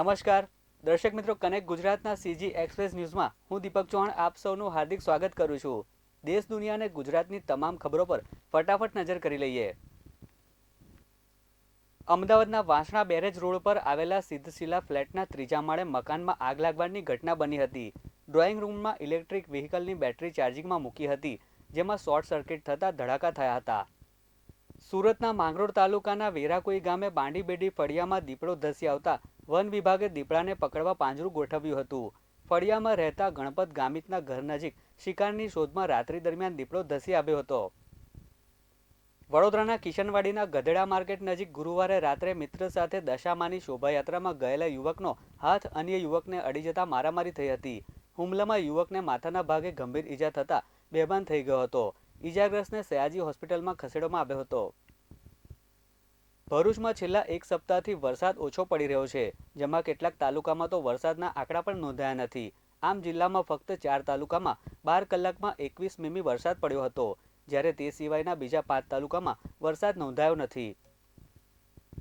નમસ્કાર. દર્શક મિત્રો, કનેક્ટ ગુજરાતના સીજી એક્સપ્રેસ ન્યૂઝમાં હું દીપક ચૌહાણ આપ સૌનું હાર્દિક સ્વાગત કરું છું. દેશ, દુનિયા અને ગુજરાતની તમામ ખબરો પર ફટાફટ નજર કરી લઈએ. અમદાવાદના વાંસણા બેરેજ રોડ પર આવેલા સિદ્ધશિલા ફ્લેટના ત્રીજા માળે મકાનમાં આગ લાગવાની ઘટના બની હતી. ડ્રોઈંગ રૂમમાં ઇલેક્ટ્રિક વ્હીકલની બેટરી ચાર્જિંગમાં મૂકી હતી, જેમાં શોર્ટ સર્કિટ થતાં ધડાકા થયા હતા. સુરતના માંગરોળ તાલુકાના વેરાકોઈ ગામે બાંડીબેડી ફળિયામાં દીપડો ધસી આવતા વન વિભાગે દીપડાને પકડવા પાંજરું ગોઠવ્યું હતું. ફળિયામાં રહેતા ગણપત ગામિતના ઘર નજીક શિકારની શોધમાં રાત્રિ દરમિયાન દીપડો ધસી આવ્યો હતો. વડોદરાના કિશનવાડીના ગધેડા માર્કેટ નજીક ગુરુવારે રાત્રે મિત્ર સાથે દશામાની શોભાયાત્રામાં ગયેલા યુવકનો હાથ અન્ય યુવકને અડી જતા મારામારી થઈ હતી. હુમલામાં યુવકને માથાના ભાગે ગંભીર ઈજા થતા બેભાન થઈ ગયો હતો. ઈજાગ્રસ્તને સયાજી હોસ્પિટલમાં ખસેડવામાં આવ્યો હતો. ભરૂચમાં છેલ્લા એક સપ્તાહથી વરસાદ ઓછો પડી રહ્યો છે, જેમાં કેટલાક તાલુકામાં તો વરસાદના આંકડા પણ નોંધાયા નથી. આમ જિલ્લામાં ફક્ત ચાર તાલુકામાં બાર કલાકમાં એકવીસ મીમી વરસાદ પડ્યો હતો, જ્યારે તે સિવાયના બીજા પાંચ તાલુકામાં વરસાદ નોંધાયો નથી.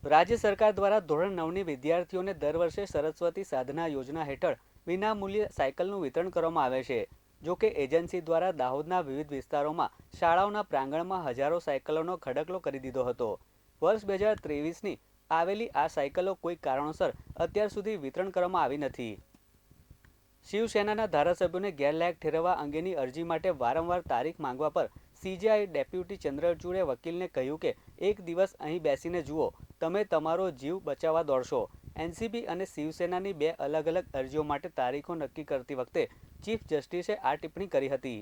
રાજ્ય સરકાર દ્વારા ધોરણ નવની વિદ્યાર્થીઓને દર વર્ષે સરસ્વતી સાધના યોજના હેઠળ વિનામૂલ્યે સાયકલનું વિતરણ કરવામાં આવે છે. જો કે એજન્સી દ્વારા દાહોદના વિવિધ વિસ્તારોમાં શાળાઓના પ્રાંગણમાં હજારો સાયકલોનો ખડકલો કરી દીધો હતો. વર્ષ બે હજાર ત્રેવીસની આવેલી આ સાયકલો કોઈ કારણોસર અત્યાર સુધી વિતરણ કરવામાં આવી નથી. શિવસેનાના ધારાસભ્યોને ગેરલાયક ઠેરવવા અંગેની અરજી માટે વારંવાર તારીખ માંગવા પર સીજીઆઈ ડેપ્યુટી ચંદ્રચૂડે વકીલને કહ્યું કે, એક દિવસ અહીં બેસીને જુઓ, તમે તમારો જીવ બચાવવા દોડશો. એનસીપી અને શિવસેનાની બે અલગ અલગ અરજીઓ માટે તારીખો નક્કી કરતી વખતે ચીફ જસ્ટિસે આ ટિપ્પણી કરી હતી.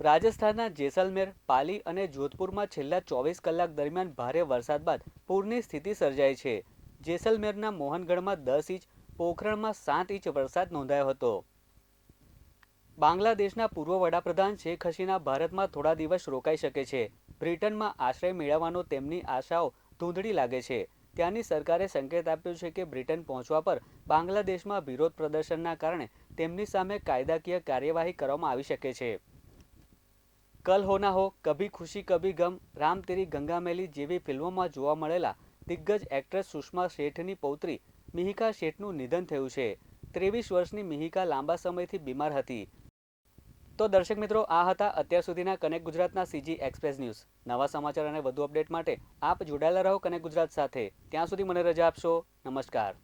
રાજસ્થાનના જેસલમેર, પાલી અને જોધપુરમાં છેલ્લા ચોવીસ કલાક દરમિયાન ભારે વરસાદ બાદ પૂરની સ્થિતિ સર્જાઈ છે. જેસલમેરના મોહનગઢમાં દસ ઇંચ, પોખરણમાં સાત ઇંચ વરસાદ નોંધાયો હતો. બાંગ્લાદેશના પૂર્વ વડાપ્રધાન શેખ હસીના ભારતમાં થોડા દિવસ રોકાઈ શકે છે. બ્રિટનમાં આશ્રય મેળવવાનો તેમની આશાઓ ધૂંધળી લાગે છે. ત્યાંની સરકારે સંકેત આપ્યો છે કે બ્રિટન પહોંચવા પર બાંગ્લાદેશમાં વિરોધ પ્રદર્શનના કારણે તેમની સામે કાયદાકીય કાર્યવાહી કરવામાં આવી શકે છે. કલ હોના હો, કભી ખુશી, કભી ગમ, રામ તેરી ગંગા મેલી જેવી ફિલ્મોમાં જોવા મળેલા દિગ્ગજ એક્ટ્રેસ સુષ્મા શેઠની પૌત્રી મિહિકા શેઠનું નિધન થયું છે. ત્રેવીસ વર્ષની મિહિકા લાંબા સમયથી બીમાર હતી. તો દર્શક મિત્રો, આ હતા અત્યાર સુધીના કનેક્ટ ગુજરાતના સીજી એક્સપ્રેસ ન્યૂઝ નવા સમાચાર અને વધુ અપડેટ માટે આપ જોડાયેલા રહો કનેક્ટ ગુજરાત સાથે. ત્યાં સુધી મને રજા આપશો. નમસ્કાર.